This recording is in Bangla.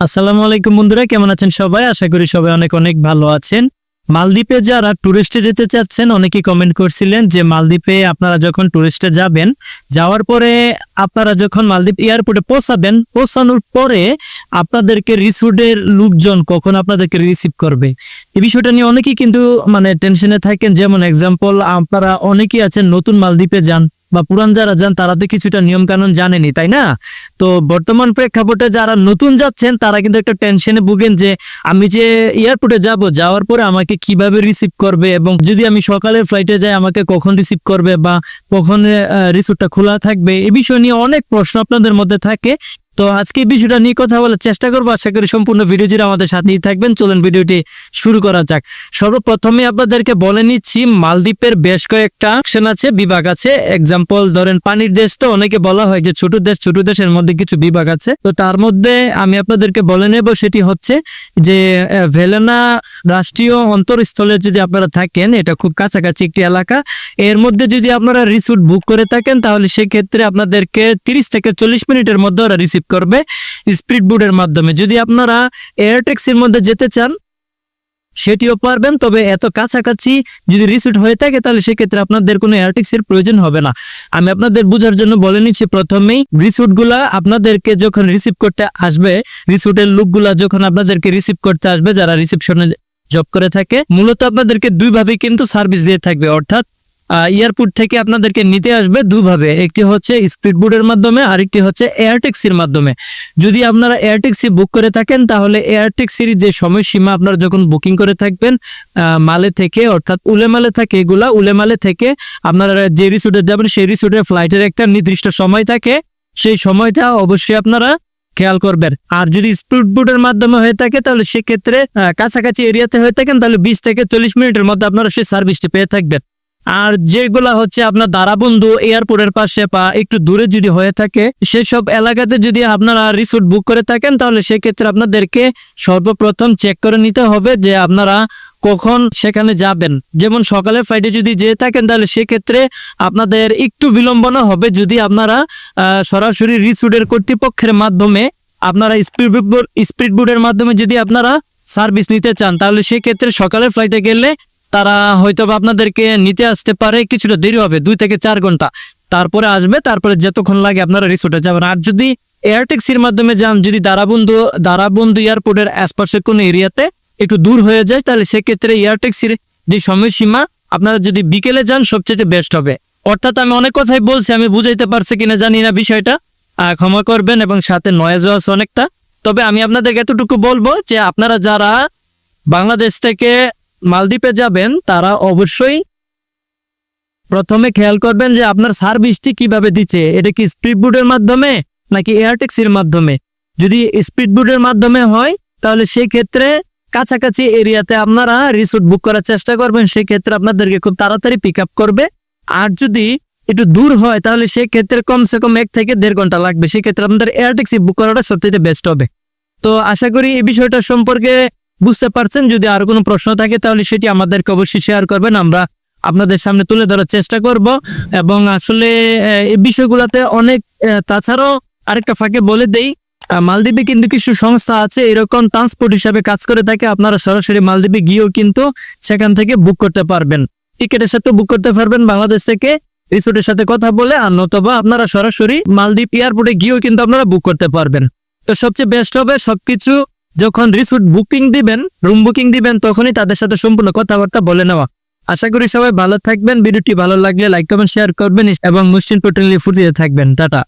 আসসালামু আলাইকুম বন্ধুরা, কেমন আছেন সবাই? আশা করি সবাই অনেক অনেক ভালো আছেন। মালদ্বীপে যারা টুরিস্টে যেতে চাচ্ছেন, অনেকেই কমেন্ট করছিলেন যে মালদ্বীপে আপনারা যখন টুরিস্টে যাবেন, যাওয়ার পরে আপনারা যখন মালদ্বীপ এয়ারপোর্টে পৌঁছাবেন, পৌঁছানোর পরে আপনাদেরকে রিসোর্টের লোকজন কখন আপনাদেরকে রিসিভ করবে? এই বিষয়টা নিয়ে অনেকেই কিন্তু মানে টেনশনে থাকেন। যেমন এক্সাম্পল আপনারা অনেকেই আছেন নতুন মালদ্বীপে যান। বা পুরান যারা যান, তারা তো কিছুটা নিয়ম কানুন জানেনি, তাই না? তো বর্তমান প্রেক্ষাপটে যারা নতুন যাচ্ছেন, তারা কিন্তু একটা টেনশনে ভুগেন যে, আমি যে এয়ারপোর্টে যাব, যাওয়ার পরে আমাকে কীভাবে রিসিভ করবে এবং যদি আমি সকালের ফ্লাইটে যাই, আমাকে কখন রিসিভ করবে বা কখন রিসোর্টটা খোলা থাকবে, এ বিষয় নিয়ে অনেক প্রশ্ন আপনাদের মধ্যে থাকে। তো আজকে বিষয়টা নিয়ে কথা বলার চেষ্টা করব। আশা করি সম্পূর্ণ ভিডিও জুড়ে আমাদের সাথেই থাকবেন। চলুন ভিডিওটি শুরু করা যাক। সর্বপ্রথমে আপনাদেরকে বলে নিচ্ছি, মালদ্বীপের বেশ কয়েকটা অপশন আছে, বিভাগ আছে। এক্সাম্পল ধরেন পানির দেশ তো অনেকে বলা হয় যে ছোট দেশ, ছোট দেশের মধ্যে কিছু বিভাগ আছে। তো তার মধ্যে আমি আপনাদেরকে বলে নেব, সেটি হচ্ছে যে ভেলেনা রাষ্ট্রীয় অন্তরস্থলে যদি আপনারা থাকেন, এটা খুব কাছাকাছি একটি এলাকা। এর মধ্যে যদি আপনারা রিসোর্ট বুক করে থাকেন, তাহলে সেক্ষেত্রে আপনাদেরকে তিরিশ থেকে চল্লিশ মিনিটের মধ্যে ওরা রিসিভ করবে স্পিড বোর্ডের মাধ্যমে। যদি আপনারা এয়ার ট্যাক্সির মধ্যে যেতে চান, সেটিও পারবেন, তবে এত কাছাকাছি যদি রিসিট হয়ে থাকে, তাহলে সেক্ষেত্রে আপনাদের কোনো এয়ারটেক্সের প্রয়োজন হবে না। আমি আপনাদের বোঝার জন্য বলে নিচ্ছি, প্রথমেই রিসুটগুলা আপনাদেরকে যখন রিসিভ করতে আসবে, রিসুটের লোকগুলা যখন আপনাদেরকে রিসিভ করতে আসবে, যারা রিসিপশনে জব করে থাকে, মূলত আপনাদেরকে দুইভাবে কিন্তু সার্ভিস দিয়ে থাকবে। অর্থাৎ এয়ারপোর্ট থেকে আপনাদেরকে নিতে আসবে দুভাবে। একটি হচ্ছে স্পিড বোর্ডের মাধ্যমে, আরেকটি হচ্ছে এয়ার ট্যাক্সির মাধ্যমে। যদি আপনারা এয়ার ট্যাক্সি বুক করে থাকেন, তাহলে এয়ার ট্যাক্সির যে সময়সীমা আপনারা যখন বুকিং করে থাকবেন মালে থেকে, অর্থাৎ উলেমালে থাকে এগুলা, উলেমালে থেকে আপনারা যে রিসোর্টে যাবেন, সেই রিসোর্টের ফ্লাইটের একটা নির্দিষ্ট সময় থাকে। সেই সময়টা অবশ্যই আপনারা খেয়াল করবেন। আর যদি স্পিড বোর্ডের মাধ্যমে হয়ে থাকে, তাহলে সেক্ষেত্রে কাছাকাছি এরিয়াতে হয়ে থাকেন, তাহলে বিশ থেকে চল্লিশ মিনিটের মধ্যে আপনারা সেই সার্ভিসটি পেয়ে থাকবেন। আর যেগুলা হচ্ছে আপনার দারাবন্ধু এয়ারপোর্টের পাশে বা একটু দূরে যদি হয়ে থাকে, সেসব এলাকাতে যদি আপনারা রিসোর্ট বুক করে থাকেন, তাহলে সেক্ষেত্রে আপনাদেরকে সর্বপ্রথম চেক করে নিতে হবে যে আপনারা কখন সেখানে যাবেন। যেমন সকালে ফ্লাইটে যদি যেয়ে থাকেন, তাহলে সেক্ষেত্রে আপনাদের একটু বিলম্বনা হবে যদি আপনারা সরাসরি রিসোর্টের কর্তৃপক্ষের মাধ্যমে আপনারা স্পিড স্পিড বোর্ডের মাধ্যমে যদি আপনারা সার্ভিস নিতে চান, তাহলে সেক্ষেত্রে সকালের ফ্লাইটে গেলে তারা হয়তো আপনাদেরকে নিতে আসতে পারে, কিছুটা দেরি হবে, দুই থেকে চার ঘণ্টা। তারপরে আসবে, তারপরে যতক্ষণ লাগে আপনারা রিসোর্টে যাবেন। আর যদি এয়ার ট্যাক্সির মাধ্যমে যান, যদি দারাবন্ধু দারাবন্ধু এয়ারপোর্টের আশপাশের কোনো এরিয়াতে একটু দূর হয়ে যায়, তাহলে সেক্ষেত্রে এয়ার ট্যাক্সির যে সময়সীমা, আপনারা যদি বিকেলে যান, সবচেয়ে বেস্ট হবে। অর্থাৎ আমি অনেক কথাই বলছি, আমি বুঝাইতে পারছি কিনা জানি না বিষয়টা। ক্ষমা করবেন এবং সাথে নয়েজও আছে অনেকটা। তবে আমি আপনাদেরকে এতটুকু বলব যে আপনারা যারা বাংলাদেশ থেকে মালদ্বীপে যাবেন, তারা অবশ্যই প্রথমে খেয়াল করবেন যে আপনার সার্ভিসটি কীভাবে দিচ্ছে। এটা কি স্পিড মাধ্যমে নাকি এয়ার ট্যাক্সির মাধ্যমে? যদি স্পিড বোর্ডের মাধ্যমে হয়, তাহলে সেই ক্ষেত্রে কাছাকাছি এরিয়াতে আপনারা রিসোর্ট বুক করার চেষ্টা করবেন। সেই ক্ষেত্রে আপনাদেরকে খুব তাড়াতাড়ি পিক করবে। আর যদি একটু দূর হয়, তাহলে সেই ক্ষেত্রে কমসে কম এক থেকে দেড় ঘণ্টা লাগবে। সেই ক্ষেত্রে আপনাদের এয়ার ট্যাক্সি বুক করাটা সবথেকে বেস্ট হবে। তো আশা করি এই বিষয়টা সম্পর্কে বুঝতে পারছেন? যদি আর কোনো প্রশ্ন থাকে, তাহলে সেটি আমাদেরকে অবশ্যই শেয়ার করবেন। আমরা আপনাদের সামনে তুলে ধরার চেষ্টা করব। এবং আসলে এই বিষয়গুলোতে অনেক তাছাড়াও আরেকটা ফাঁকে বলে দেই মালদ্বীপে কিন্তু কিছু সংস্থা আছে, এরকম ট্রান্সপোর্ট হিসাবে কাজ করে থাকে। আপনারা সরাসরি মালদ্বীপে গিয়েও কিন্তু সেখান থেকে বুক করতে পারবেন। টিকিটের সাথে বুক করতে পারবেন বাংলাদেশ থেকে। রিসোর্টের সাথে কথা বলে, আর নতবা আপনারা সরাসরি মালদ্বীপ এয়ারপোর্টে গিয়েও কিন্তু আপনারা বুক করতে পারবেন। তো সবচেয়ে বেস্ট হবে সবকিছু যখন রিসোর্ট বুকিং দিবেন, রুম বুকিং দিবেন, তখনই তাদের সাথে সম্পূর্ণ কথাবার্তা বলে নেওয়া। আশা করি সবাই ভালো থাকবেন। ভিডিওটি ভালো লাগলে লাইক, কমেন্ট, শেয়ার করবেন এবং মুসলিম টোটালি ফুটিয়ে থাকবেন। টাটা।